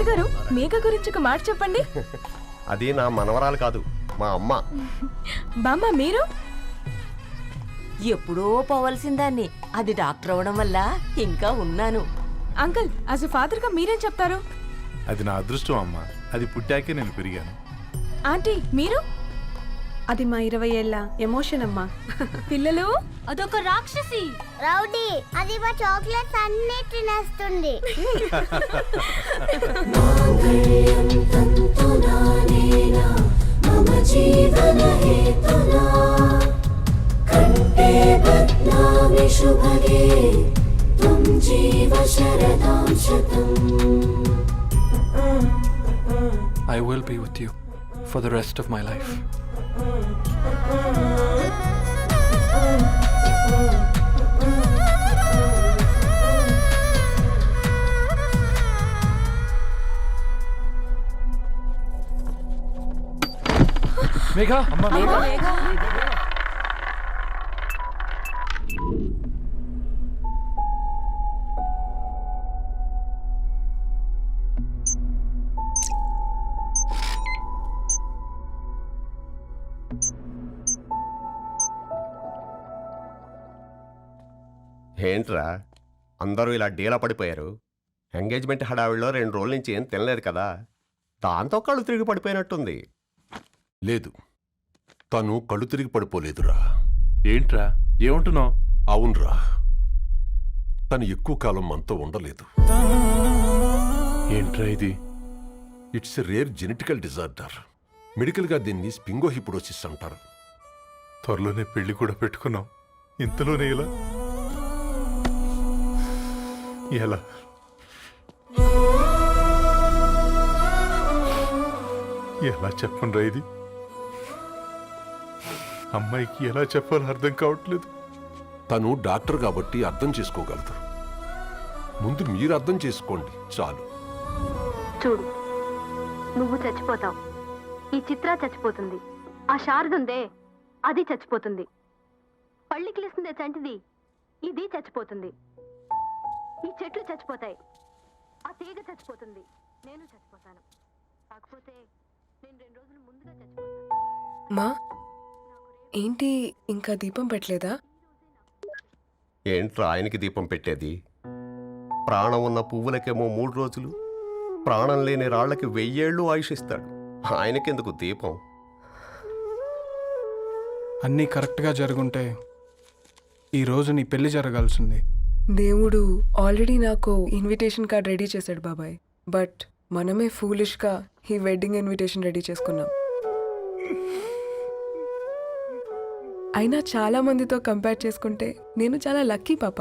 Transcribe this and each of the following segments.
తాతగారు మేఘ గురించి ఒక మాట చెప్పండి. అది నా మనవరాలు కాదు మా అమ్మ. బామ్మ మీరు? ఎప్పుడో పోవలసిందాన్ని. అది డాక్టర్ అవడం వల్ల ఇంకా ఉన్నాను. అంకుల్ యాజ్ ఫాదర్గా మీరేం చెప్తారు? అది నా అదృష్టం అమ్మా. అది పుట్టాకే నేను పెరిగాను. ఆంటీ మీరు? అది మా ఇరవై ఏళ్ళ ఎమోషన్ అమ్మా. పిల్లలు? అదొక రాక్షసి. రౌడీ అది మా చాక్లెట్స్ అన్ని తినేస్తుంది. I will be with you. For the rest of my life. Megha ఏంట్రా? అందరూ ఇలా డీలా పడిపోయారు. ఎంగేజ్మెంట్ హడావిడిలో రెండు రోజుల నుంచి ఏం తినలేదు కదా. దాంతో కళ్ళు తిరిగి పడిపోయినట్టుంది. లేదు. తను కళ్ళు తిరిగి పడిపోలేదురా. ఏంట్రా? ఏమంటున్నావు? అవునరా. తను ఎక్కువ కాలం మనతో ఉండలేదు. ఏంట్రా ఇది? It's rare genetical disorder. మెడికల్గా దీన్ని స్పింగోహిపుడోసిస్ అంటారు. త్వరలోనే పెళ్ళి కూడా పెట్టుకున్నాం ఇంతలోనే ఇలా ఎలా ఎలా చెప్పనురా ఇది అమ్మాయికి ఎలా చెప్పాలో అర్థం కావట్లేదు తను డాక్టర్ కాబట్టి అర్థం చేసుకోగలదు ముందు మీరు అర్థం చేసుకోండి చాలు చూడు నువ్వు చచ్చిపోతావు ఈ చిత్ర చచ్చిపోతుంది ఆ శారదుందే అది చచ్చిపోతుంది పళ్ళికిలిస్తుందే చంటిది ఇది చచ్చిపోతుంది ఈ చెట్లు చచ్చిపోతాయి. ఆ తీగ చచ్చిపోతుంది. నేను చచ్చిపోతాను. కాకపోతే నేను రెండు రోజులు ముందుగా చచ్చిపోతాను. మా ఏంటి ఇంకా దీపం పెట్టలేదా? ఏంట్రా ఆయనకి దీపం పెట్టేది? ప్రాణం ఉన్న పువ్వులకేమో మూడు రోజులు ప్రాణం లేని రాళ్ళకి వెయ్యేళ్ళు ఆయుషిస్తాడు. ఆయనకెందుకు దీపం? అన్నీ కరెక్ట్గా జరుగుంటే ఈరోజు నీ పెళ్ళి జరగాల్సింది. దేవుడు ఆల్రెడీ నాకు ఇన్విటేషన్ కార్డ్ రెడీ చేశాడు బాబాయ్. బట్ మనమే ఫూలిష్గా ఈ వెడ్డింగ్ ఇన్విటేషన్ రెడీ చేసుకున్నాం. అయినా చాలా మందితో కంపేర్ చేసుకుంటే నేను చాలా లక్కీ పాప.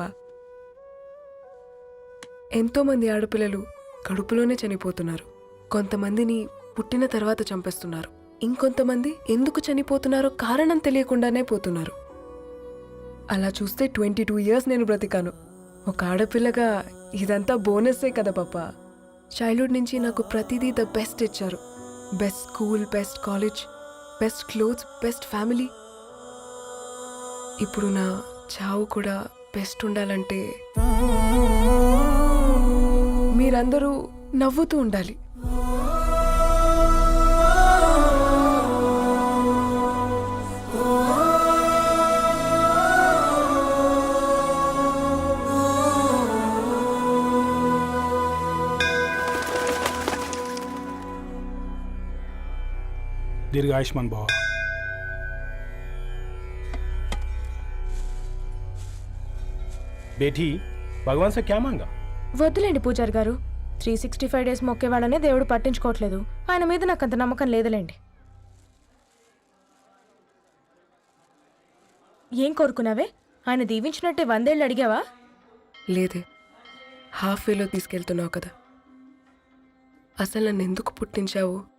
ఎంతోమంది ఆడపిల్లలు కడుపులోనే చనిపోతున్నారు. కొంతమందిని పుట్టిన తర్వాత చంపేస్తున్నారు. ఇంకొంతమంది ఎందుకు చనిపోతున్నారో కారణం తెలియకుండానే పోతున్నారు. అలా చూస్తే ట్వంటీ టూ ఇయర్స్ నేను బ్రతికాను. ఒక ఆడపిల్లగా ఇదంతా బోనస్సే కదా పాప. చైల్డ్హుడ్ నుంచి నాకు ప్రతిదీ ద బెస్ట్ ఇచ్చారు. Best school best college best clothes best family ఇప్పుడు నా చావు కూడా బెస్ట్ ఉండాలంటే మీరందరూ నవ్వుతూ ఉండాలి. దీర్ఘ ఆయుష్మాన్ భవ బేటీ భగవాన్ సార్ క్యా మాంగా వద్దులేండి పూజారి గారు త్రీ సిక్స్టీ ఫైవ్ డేస్ మొక్కేవాడనే దేవుడు పట్టించుకోవట్లేదు. ఆయన మీద నాకు అంత నమ్మకం లేదులేండి. ఏం కోరుకున్నావే? ఆయన దీవించినట్టే వందేళ్ళు అడిగావా? లేదే హాఫ్ వేలో తీసుకెళ్తున్నావు కదా. అసలు నన్ను ఎందుకు పుట్టించావు?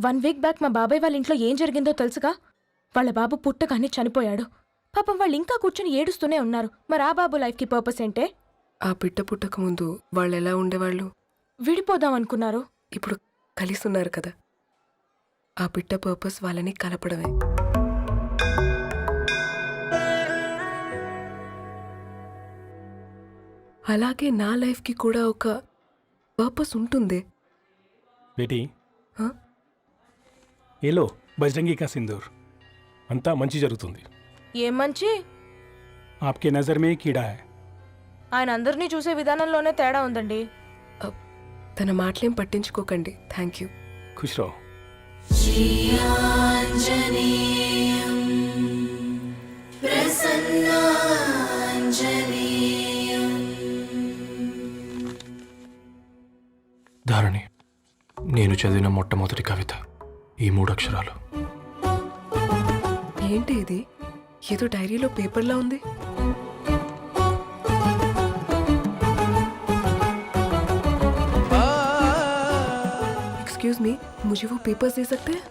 వన్ వీక్ బ్యాక్ మా బాబాయ్ వాళ్ళ ఇంట్లో ఏం జరిగిందో తెలుసుగా? వాళ్ళ బాబు పుట్టగానే చనిపోయాడు. పాపం వాళ్ళు ఇంకా కూర్చొని ఏడుస్తూనే ఉన్నారు. మరి ఆ బాబు లైఫ్కి పర్పస్ ఏంటే? ఆ పిట్ట పుట్టక ముందు వాళ్ళు ఎలా ఉండేవాళ్ళు? విడిపోదాం అనుకున్నారు. ఇప్పుడు కలిస్తున్నారు కదా. ఆ పిట్ట పర్పస్ వాళ్ళని కలపడమే. అలాగే నా లైఫ్కి కూడా ఒక పర్పస్ ఉంటుంది. బేటీ ఏలో బజరంగి కా సింధూర్. అంతా మంచి జరుగుతుంది. ఏం మంచి? ఆప్కే నజర్ మే కీడా హై. ఆయన అందరినీ చూసే విధానంలోనే తేడా ఉందండి. తన మాటలేం పట్టించుకోకండి. Thank you. ఖుష్రావు ధారణి నేను చదివిన మొట్టమొదటి కవిత. ఈ మూడు అక్షరాలు ఏంటి ఇది ఏదో డైరీలో పేపర్లా ఉంది एक्सक्यूज मी मुझे वो पेपर्स दे सकते हैं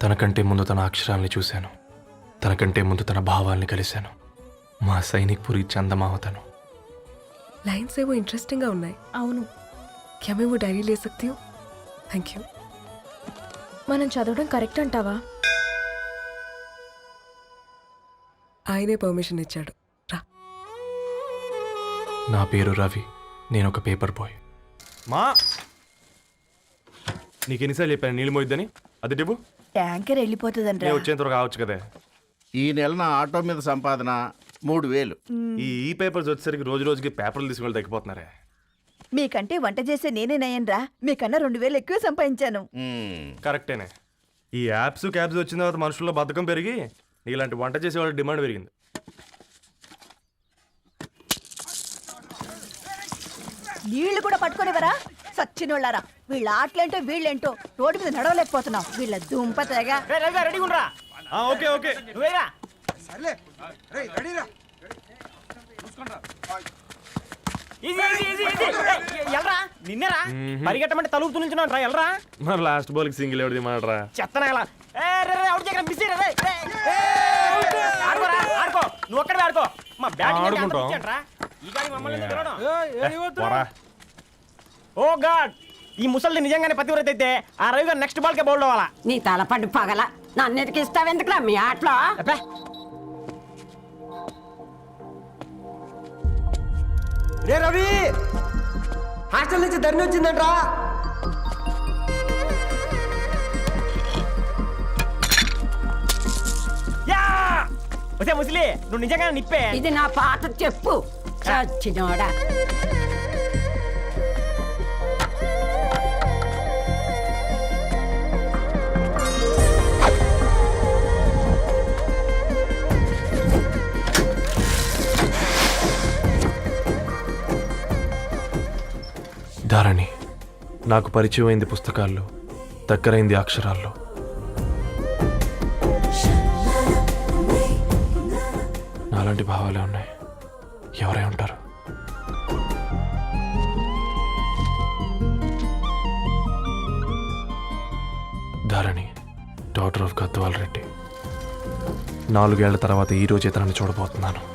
తనకంటే ముందు తన అక్షరాల్ని చూశాను తనకంటే ముందు తన భావాల్ని కలిశాను మా సైనిక్ పురి చందమావతను लाइन्स है वो इंटरेस्टिंग గా ఉన్నాయి అవును क्या मैं वो डायरी ले सकती हूँ థ్యాంక్ యూ మనం చదవడం కరెక్ట్ అంటావా? ఆయనే పర్మిషన్ ఇచ్చాడు. రా. నా పేరు రవి. నేను ఒక పేపర్ బాయ్ మా! నీకు ఎన్నిసార్లు చెప్పాను నీళ్ళు మోయిద్దని? అది డిబు ట్యాంకర్ వెళ్ళిపోతుందంటే అంటే వచ్చేంత వరకు కావచ్చు కదా. ఈ నెల నా ఆటో మీద సంపాదన మూడు వేలు. ఈ ఈ పేపర్స్ వచ్చేసరికి రోజు రోజుకి పేపర్లు తీసుకుని తగ్గిపోతున్నారే. మీకంటే వంట చేసే నేనే నయ్యన్రా మీకన్నా రెండు వేలు ఎక్కువ సంపాదించాను. కరెక్టేనే. ఈ యాప్స్ క్యాబ్స్ వచ్చిన తర్వాత మనుషుల్లో బద్ధకం పెరిగి ఇలాంటి వంట చేసే వాళ్ళ డిమాండ్ పెరిగింది. నీళ్ళు కూడా పట్టుకునేవరా సచ్చినోళ్ళారా. వీళ్ళ ఆటలేంటో వీళ్ళేంటో రోడ్డు మీద నడవలేకపోతున్నాం. వీళ్ళ దుంప తెగ. ఆ, ఓకే ఓకే నిన్నరా? పరిగెట్టమంటే రా ఎల్రా? మరి లాస్ట్ బాల్కి సింగిల్ ఎవరిది మాడరా చెత్తనగల ఆడుకోరా ఆడుకో నువ్వు ఒక్కడే ఆడుకో. మా. Oh god! ఈ ముసలి నిజంగానే పతివ్రత అయితే ఆ రవి గారు నెక్స్ట్ బాల్ కే బౌల్డ్ అవ్వాలా? నీ తలపండు పగల. నన్ను ఇస్తావెందుకురా మీ ఆటలో? రే రవి! హాస్టల్ నుంచి ధరణి వచ్చిందంట్రా. వచ్చే ముసలి నువ్వు నిజంగా నిప్పే. ఇది నా పాత చెప్పు. చచ్చినోడా. నాకు పరిచయమైంది పుస్తకాల్లో దగ్గరైంది అక్షరాల్లో. నాలాంటి భావాలే ఉన్నాయి. ఎవరై ఉంటారు? Dharani doctor of Gadwal Reddy. నాలుగేళ్ళ తర్వాత ఈరోజు రోజు ఇతరాన్ని చూడబోతున్నాను.